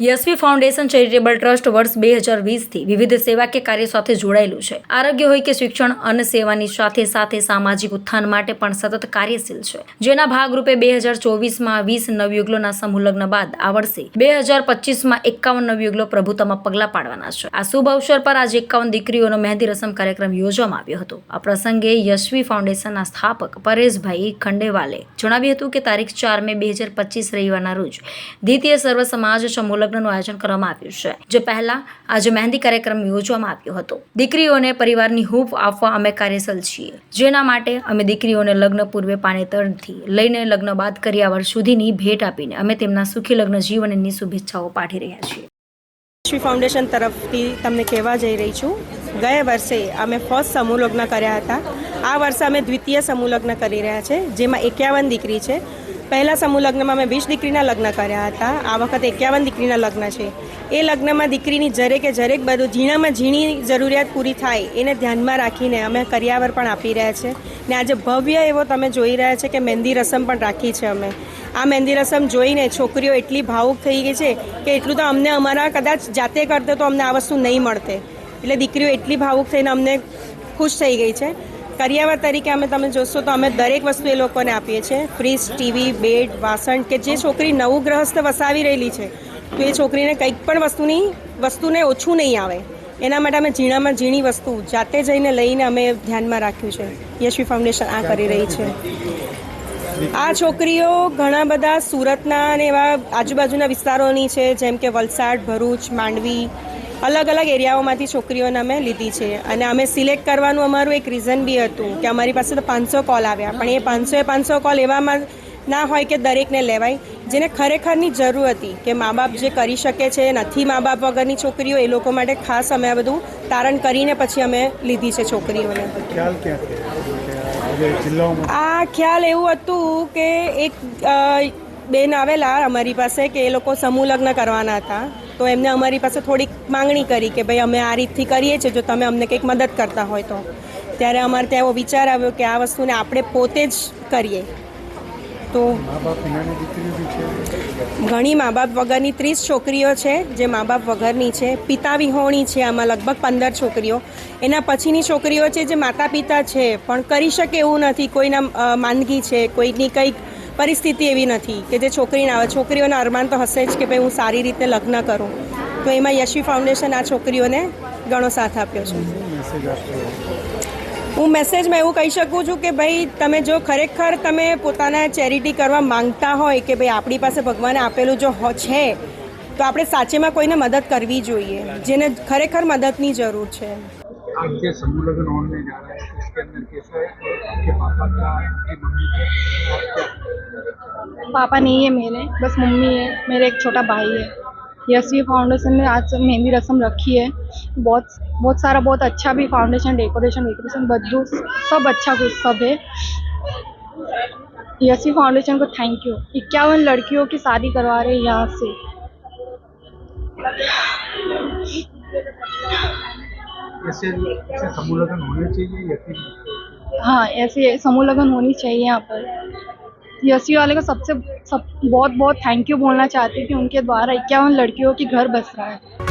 Yashvi foundation charitable trust વર્ષ બે હજાર વીસથી વિવિધ સેવાકીય કાર્ય સાથે જોડાયેલું છે. આરોગ્ય હોય કે શિક્ષણ અને સેવાની સાથે સાથે સામાજિક ઉત્થાન માટે પણ સતત કાર્યશીલ છે. જેના ભાગરૂપે બે હજાર ચોવીસમાં વીસ નવયુગલોના સમૂહ લગ્ન બાદ આ વર્ષે બે હજાર પચીસમાં એકાવન નવયુગલો પ્રભુતામાં પગલાં પાડવાના છે. આ શુભ અવસર પર આજે એકાવન દીકરીઓનો મહેંદી રસમ કાર્યક્રમ યોજવામાં આવ્યો હતો. આ પ્રસંગે યશવી ફાઉન્ડેશનના સ્થાપક પરેશભાઈ ખંડેવાલે જણાવ્યું હતું કે તારીખ ચાર મે બે હજાર પચીસ રવિવારના રોજ દ્વિતીય સર્વ સમાજ સમૂહ લગ્નનું આયોજન કરવામાં આવ્યું છે, જે પહેલા આજે મહેંદી કાર્યક્રમ યોજવામાં આવ્યો હતો. દીકરીઓને પરિવારની હૂફ આપવા અમે કાર્યશીલ છીએ. જેના માટે અમે દીકરીઓને લગ્ન પૂર્વે પાણીતરથી લઈને લગ્ન બાદ કર્યા વર્ષ સુધીની ભેટ આપીને અમે તેમના સુખી લગ્ન જીવનની શુભેચ્છાઓ પાઠવી રહ્યા છીએ. શ્રી ફાઉન્ડેશન તરફથી તમને કહેવા જઈ રહી છું, ગયા વર્ષે અમે ફર્સ્ટ સમૂહ લગ્ન કર્યા હતા. આ વર્ષે અમે દ્વિતીય સમૂહ લગ્ન કરી રહ્યા છે, જેમાં એકાવન દીકરી છે. પહેલા સમૂહ લગ્નમાં અમે વીસ દીકરીના લગ્ન કર્યા હતા. આ વખત એકાવન દીકરીના લગ્ન છે. એ લગ્નમાં દીકરીની જરેકે જરેક બધું ઝીણામાં ઝીણી જરૂરિયાત પૂરી થાય એને ધ્યાનમાં રાખીને અમે કરિયાવર પણ આપી રહ્યા છે. ને આજે ભવ્ય એવો તમે જોઈ રહ્યા છે કે મહેંદી રસમ પણ રાખી છે અમે. આ મહેંદી રસમ જોઈને છોકરીઓ એટલી ભાવુક થઈ ગઈ છે કે એટલું તો અમને અમારા કદાચ જાતે કરતે તો અમને આ વસ્તુ નહીં મળતે. એટલે દીકરીઓ એટલી ભાવુક થઈને અમને ખુશ થઈ ગઈ છે. કરિયાવર તરીકે અમે તમે જોશો તો અમે દરેક વસ્તુ એ લોકોને આપીએ છીએ. ફ્રીજ, ટીવી, બેડ, વાસણ કે જે છોકરી નવું ગ્રહસ્થ વસાવી રહેલી છે, તો એ છોકરીને કંઈક પણ વસ્તુની, વસ્તુને ઓછું નહીં આવે. એના માટે અમે ઝીણામાં ઝીણી વસ્તુ જાતે જઈને લઈને અમે ધ્યાનમાં રાખ્યું છે. યશવી ફાઉન્ડેશન આ કરી રહી છે. આ છોકરીઓ ઘણા બધા સુરતના અને એવા આજુબાજુના વિસ્તારોની છે, જેમ કે વલસાડ, ભરૂચ, માંડવી અલગ અલગ એરિયાઓમાંથી છોકરીઓને અમે લીધી છે. અને અમે સિલેક્ટ કરવાનું અમારું એક રીઝન બી હતું કે અમારી પાસે તો પાંચસો કોલ આવ્યા. પણ એ પાંચસો એ પાંચસો કોલ એવામાં ના હોય કે દરેકને લેવાય. જેને ખરેખરની જરૂર હતી કે મા બાપ જે કરી શકે છે નથી મા બાપ વગરની છોકરીઓ એ લોકો માટે ખાસ અમે આ બધું તારણ કરીને પછી અમે લીધી છે છોકરીઓને. આ ખ્યાલ એવું હતું કે એક બેન આવેલા અમારી પાસે કે એ લોકો સમૂહ લગ્ન કરવાના હતા. તો એમને અમારી પાસે થોડીક માંગણી કરી કે ભાઈ અમે આ રીતથી કરીએ છીએ જો તમે અમને કંઈક મદદ કરતા હોય તો. ત્યારે અમારે ત્યાં એવો વિચાર આવ્યો કે આ વસ્તુને આપણે પોતે જ કરીએ. તો ઘણી મા બાપ વગરની ત્રીસ છોકરીઓ છે જે મા બાપ વગરની છે. પિતા વિહોણી છે આમાં લગભગ પંદર છોકરીઓ. એના પછીની છોકરીઓ છે જે માતા પિતા છે પણ કરી શકે એવું નથી. કોઈના માંદગી છે કોઈની કંઈક પરિસ્થિતિ એવી નથી કે જે છોકરીને આવે. છોકરીઓના અરમાન તો હશે જ કે ભાઈ હું સારી રીતે લગ્ન કરું. તો એમાં યશવી ફાઉન્ડેશન આ છોકરીઓને ઘણો સાથ આપ્યો છે. હું મેસેજમાં એવું કહી શકું છું કે ભાઈ તમે જો ખરેખર તમે પોતાના ચેરિટી કરવા માંગતા હોય કે ભાઈ આપણી પાસે ભગવાને આપેલું જો છે તો આપણે સાચેમાં કોઈને મદદ કરવી જોઈએ જેને ખરેખર મદદની જરૂર છે. ये समूह लगन होने जा रहे हैं इसके अंदर कैसा है? आपके पापा क्या आपकी मम्मी क्या पापा नहीं है, मेरे बस मम्मी है, मेरे एक छोटा भाई है। यशवी फाउंडेशन ने आज मेहंदी रस्म रखी है। बहुत बहुत सारा बहुत अच्छा भी फाउंडेशन डेकोरेशन वेकोरेशन બધું सब अच्छा कुछ सब है। यशवी फाउंडेशन को थैंक यू इक्यावन लड़कियों की शादी करवा रहे हैं यहाँ से। ऐसे ऐसे समूह लगन होने चाहिए या फिर हाँ ऐसे समूह लगन होनी चाहिए यहाँ पर। यसी वाले को सबसे सब, बहुत बहुत थैंक यू बोलना चाहती कि उनके द्वारा इक्यावन लड़कियों की घर बस रहा है।